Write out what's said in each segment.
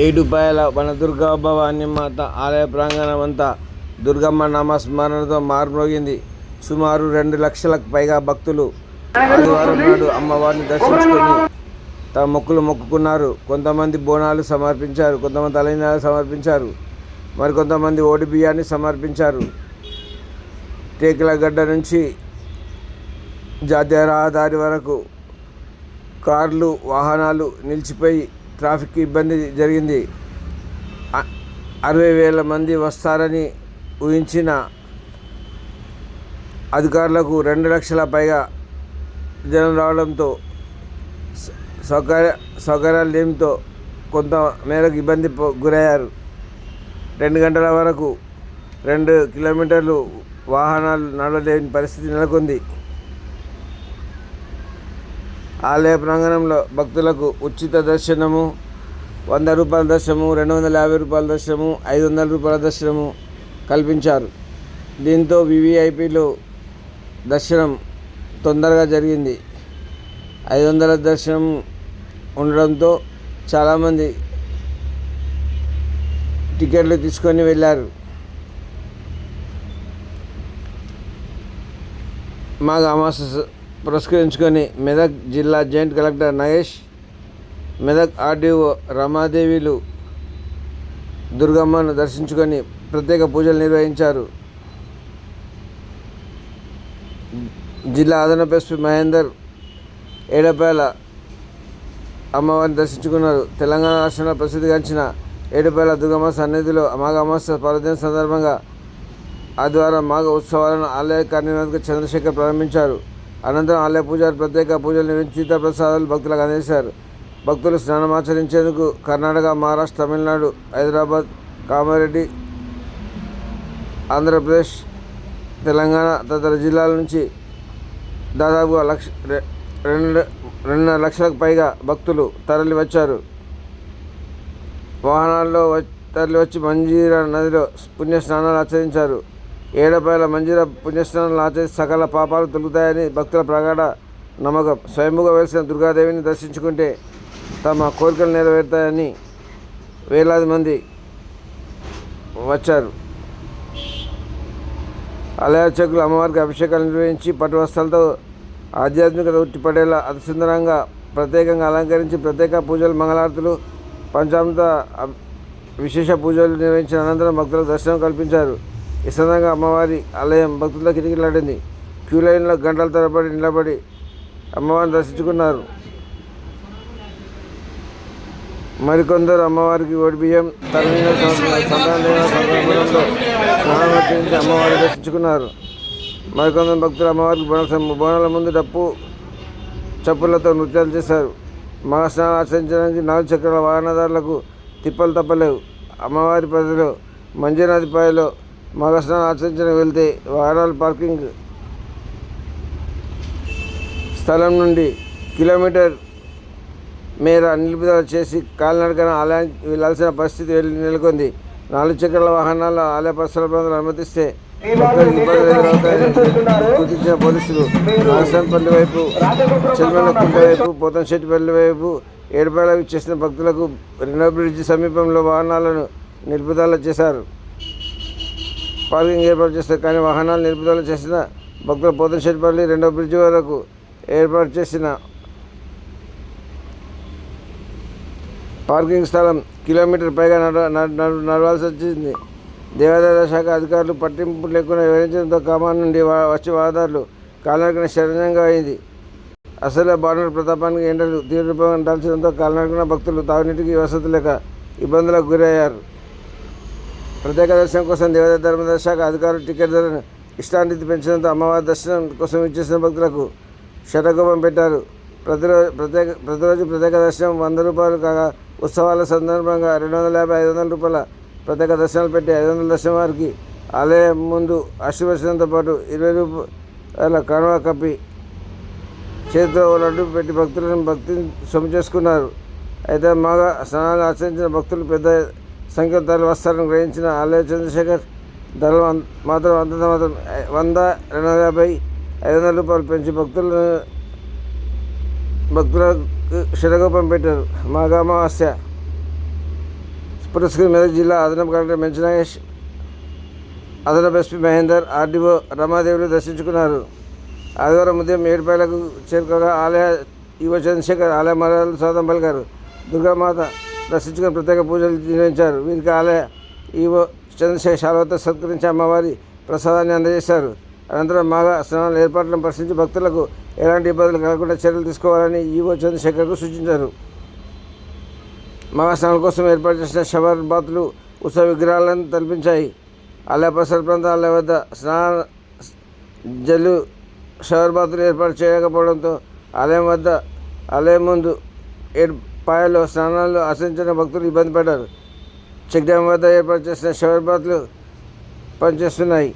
ఏడుపాయల వన దుర్గా భవాని మాత ఆలయ ప్రాంగణం అంతా దుర్గమ్మ నామస్మరణతో మారుమోగింది. సుమారు రెండు లక్షలకు పైగా భక్తులు ఆదివారం నాడు అమ్మవారిని దర్శించుకొని తమ మొక్కులు మొక్కుకున్నారు. కొంతమంది బోనాలు సమర్పించారు కొంతమంది తలైనాలు సమర్పించారు మరికొంతమంది ఓడి బియ్యాన్ని సమర్పించారు. టేకులగడ్డ నుంచి జాతీయ రహదారి వరకు కార్లు వాహనాలు నిలిచిపోయి ట్రాఫిక్ ఇబ్బంది జరిగింది. అరవై వేల మంది వస్తారని ఊహించిన అధికారులకు రెండు లక్షల పైగా జనం రావడంతో సౌకర్య సౌకర్యాలు లేమితో కొంత మేరకు ఇబ్బంది గురయ్యారు. రెండు గంటల వరకు రెండు కిలోమీటర్లు వాహనాలు నడవలేని పరిస్థితి నెలకొంది. ఆలయ ప్రాంగణంలో భక్తులకు ఉచిత దర్శనము వంద రూపాయల దర్శనము రెండు వందల యాభై రూపాయల దర్శనము ఐదు వందల రూపాయల దర్శనము కల్పించారు. దీంతో వివిఐపీలు దర్శనం తొందరగా జరిగింది. ఐదు వందల దర్శనం ఉండడంతో చాలామంది టికెట్లు తీసుకొని వెళ్ళారు. మాఘ అమాస పురస్కరించుకొని మెదక్ జిల్లా joint collector Nagesh Medak RDO రమాదేవిలు దుర్గమ్మను దర్శించుకొని ప్రత్యేక పూజలు నిర్వహించారు. జిల్లా అదనపు ఎస్పీ మహేందర్ ఏడపేల అమ్మవారిని దర్శించుకున్నారు. తెలంగాణ రాష్ట్రంలో ప్రసిద్ధిగాంచిన ఏడుపేల దుర్గమ్మ సన్నిధిలో మాఘ అమావాస్య పర్వదిన సందర్భంగా ఆదివారం మాఘ ఉత్సవాలను ఆలయ కార్యనిర్వాహక చంద్రశేఖర్ ప్రారంభించారు. అనంతరం ఆలయ పూజారి ప్రత్యేక పూజలు నిర్వహించి తీర్థప్రసాదాలు భక్తులకు అందించారు. భక్తులు స్నానమాచరించేందుకు కర్ణాటక మహారాష్ట్ర తమిళనాడు హైదరాబాద్ కామారెడ్డి ఆంధ్రప్రదేశ్ తెలంగాణ తదితర జిల్లాల నుంచి దాదాపుగా లక్ష రె- రెండు రెండున్నర లక్షలకు పైగా భక్తులు తరలి వచ్చారు. వాహనాల్లో తరలి వచ్చి మంజీరా నదిలో పుణ్య స్నానాలు ఆచరించారు. ఏడపాయల మంజుర పుణ్యస్నానాలు ఆచరించి సకల పాపాలు తొలుగుతాయని భక్తుల ప్రగాఢ నమ్మకం. స్వయముగా వెలిసిన దుర్గాదేవిని దర్శించుకుంటే తమ కోరికలు నెరవేరుతాయని వేలాది మంది వచ్చారు. ఆలయార్చకులు అమ్మవారికి అభిషేకాలు నిర్వహించి పట్టు వస్త్రాలతో ఆధ్యాత్మికత ఉట్టిపడేలా అతి సుందరంగా ప్రత్యేకంగా అలంకరించి ప్రత్యేక పూజలు మంగళారతులు పంచామృత విశేష పూజలు నిర్వహించిన అనంతరం భక్తులకు దర్శనం కల్పించారు. ఈ సందర్భంగా అమ్మవారి ఆలయం భక్తుల కిటికీలాడింది క్యూ లైన్లో గంటల తరబడి నిలబడి అమ్మవారిని దర్శించుకున్నారు. మరికొందరు అమ్మవారికి ఓడి బియ్యం తరలిన సందర్భంలో అమ్మవారిని దర్శించుకున్నారు. మరికొందరు భక్తులు అమ్మవారికి బోనాల సం- బోనాల ముందు డప్పు చప్పులతో నృత్యాలు చేశారు. మహా స్నానం ఆచరించడానికి నాలుగు చక్రాల వాహనదారులకు తిప్పలు తప్పలేవు. అమ్మవారి పరిధిలో మంజీనదిపాయలో మగ స్నానం ఆచరించడానికి వెళ్తే వాహనాలు పార్కింగ్ స్థలం నుండి కిలోమీటర్ మేర నిలుపుదల చేసి కాలినడకన ఆలయానికి వెళ్ళాల్సిన పరిస్థితి వెళ్ళి నెలకొంది. నాలుగు చక్రాల వాహనాల ఆలయ పరిసర ప్రాంతాలు అనుమతిస్తే గుర్తించిన పోలీసులు. నాగసాన్పల్లి వైపు చిల్మలకుంట వైపు పోతంశెట్టిపల్లి వైపు ఏడుపాయలకు చేసిన భక్తులకు రెండో బ్రిడ్జి సమీపంలో వాహనాలను నిలుపుదల చేశారు. పార్కింగ్ ఏర్పాటు చేస్తారు కానీ వాహనాలు నిలుపుదల చేసిన భక్తులు పోతంశెట్టిపల్లి రెండో బ్రిడ్జి వరకు ఏర్పాటు చేసిన పార్కింగ్ స్థలం కిలోమీటర్ పైగా నడ నడవాల్సి వచ్చింది. దేవాదాయ శాఖ అధికారులు పట్టింపు లేకుండా వివరించడంతో కామాన్ నుండి వా- వచ్చే వాదారులు కాలినడకన శరణ్యంగా అయింది. అసలే బాణర్ ప్రతాపానికి ఎండలు తీవ్రరూపంగా దాల్చడంతో కాలినడకన భక్తులు తాగునీటికి వసతి లేక ఇబ్బందులకు గురయ్యారు. ప్రత్యేక దర్శనం కోసం దేవాదాయ ధర్మదాయ శాఖ అధికారులు టికెట్ ధర ఇష్టాన్ని పెంచడంతో అమ్మవారి దర్శనం కోసం ఇచ్చేసిన భక్తులకు శటకోపం పెట్టారు. ప్రతిరోజు ప్రత్యేక ప్రతిరోజు ప్రత్యేక దర్శనం వంద రూపాయలు కాగా ఉత్సవాల సందర్భంగా రెండు వందల యాభై ఐదు వందల రూపాయల ప్రత్యేక దర్శనాలు పెట్టి ఐదు వందల దర్శనం వారికి ఆలయం ముందు ఆశీర్వచనంతో పాటు ఇరవై రూపాయల కణవ కప్పి చేతితో ఓ లడ్డు పెట్టి భక్తులను భక్తిని సొమ్ము చేసుకున్నారు. అయితే మగ స్నానాలు ఆచరించిన భక్తులు పెద్ద సంఖ్య ధరలు వస్తారని గ్రహించిన ఆలయ చంద్రశేఖర్ ధరలు మాత్రం అంత మాత్రం వంద రెండు వందల యాభై ఐదు వందల రూపాయలు పెంచి భక్తులను భక్తులకు శరగోపం పెట్టారు. మాఘామావాస్య అమావాస్య. మీద మెదక్ జిల్లా అదనపు కలెక్టర్ మెంచనాగేష్ అదనపు ఎస్పీ మహేందర్ ఆర్డీఓ రమాదేవులు దర్శించుకున్నారు. ఆదివారం ఉదయం ఏడుపాయలకు చేరుకోగా ఆలయ యువ చంద్రశేఖర్ ఆలయ మరణాలు స్వాగతం పలికారు. దుర్గామాత దర్శించుకుని ప్రత్యేక పూజలు నిర్వహించారు. వీరికి ఆలయ ఈవో చంద్రశేఖర్ సత్కరించి అమ్మవారి ప్రసాదాన్ని అందజేశారు. అనంతరం మాఘ స్నానాల ఏర్పాట్లను పరిశీలించి భక్తులకు ఎలాంటి ఇబ్బందులు కలగకుండా చర్యలు తీసుకోవాలని ఈవో చంద్రశేఖర్కు సూచించారు. మహా స్నానం కోసం ఏర్పాటు చేసిన షవర్ బాతులు ఉత్సవ విగ్రహాలను తలపించాయి. ఆలయ పరిసర ప్రాంతాల వద్ద స్నాన జల్లు షవర్ బాతులు ఏర్పాటు చేయకపోవడంతో ఆలయం వద్ద ఆలయం ముందు ఏడు పాయలు స్నానాలు ఆచరించిన భక్తులు ఇబ్బంది పడ్డారు. చెక్ డ్యామ్ వద్ద ఏర్పాటు చేసిన షవర్ బాత్లు పనిచేస్తున్నాయి.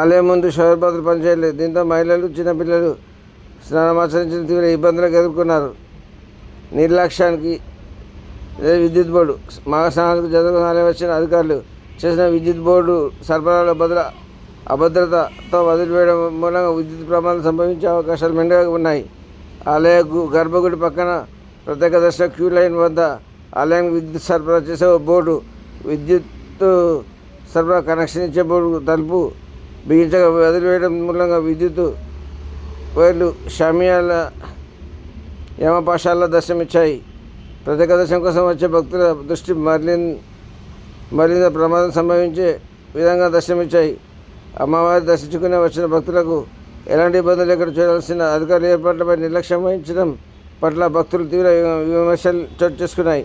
ఆలయం ముందు షవర్ బాత్లు పనిచేయలేదు. దీంతో మహిళలు చిన్నపిల్లలు స్నానం ఆచరించిన తీవ్ర ఇబ్బందులకు ఎదుర్కొన్నారు. నిర్లక్ష్యానికి అదే విద్యుత్ బోర్డు మగ స్నానాలకు జరుగుతున్న వచ్చిన అధికారులు చేసిన విద్యుత్ బోర్డు సరఫరాలో భద్ర అభద్రతతో వదిలివేయడం మూలంగా విద్యుత్ ప్రమాదం సంభవించే అవకాశాలు మెండుగా ఉన్నాయి. ఆలయ గర్భగుడి పక్కన ప్రత్యేక దర్శన క్యూ లైన్ వద్ద ఆలయానికి విద్యుత్ సరఫరా చేసే ఓ బోర్డు విద్యుత్ సరఫరా కనెక్షన్ ఇచ్చే బోర్డు తలుపు బిగించగా వదిలివేయడం మూలంగా విద్యుత్ వైర్లు షామియాల యమపాశాల దర్శనమిచ్చాయి ప్రత్యేక దర్శనం కోసం వచ్చే భక్తుల దృష్టి మరలి మరింత ప్రమాదం సంభవించే విధంగా దర్శనమిచ్చాయి. అమ్మవారి దర్శించుకునే వచ్చిన భక్తులకు ఎలాంటి ఇబ్బందులు లేకుండా చేయాల్సిన అధికారుల ఏర్పాట్లపై నిర్లక్ష్యం వహించడం పట్ల భక్తులు తీవ్ర విమర్శలు చోటు చేసుకున్నాయి.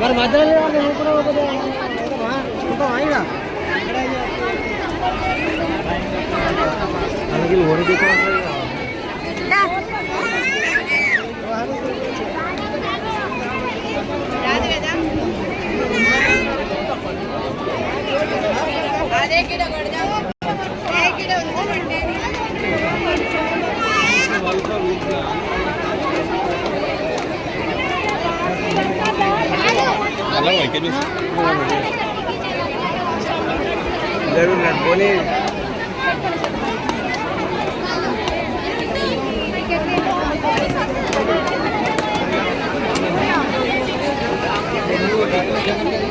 మరి మధ్యలో అలాగే ఓడి అదే గిడ పోనీ ఇక్కడికి రావాలి కదా. గుడి ముందు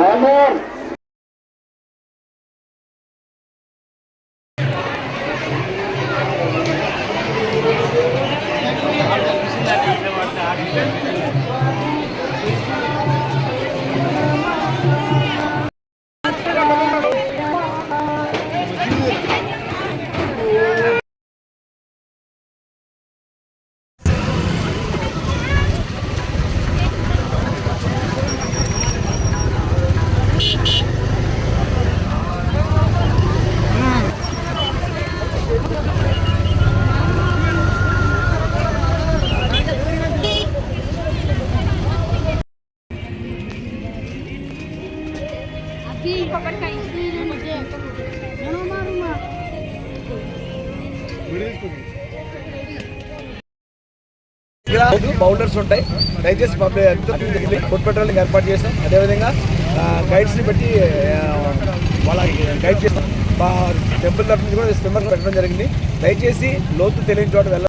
రావాలి ఇక్కడ బౌండర్స్ ఉంటాయి. దయచేసి పబ్లిక్ ఫుడ్ పెట్రోలింగ్ ఏర్పాటు చేస్తాం. అదేవిధంగా గైడ్స్ని బట్టి వాళ్ళ వాళ్ళకి గైడ్ చేస్తాం. టెంపుల్ తరఫు నుంచి కూడా స్విమ్మర్స్ పెట్టడం జరిగింది. దయచేసి లోతు తెలియని చోట వెళ్ళ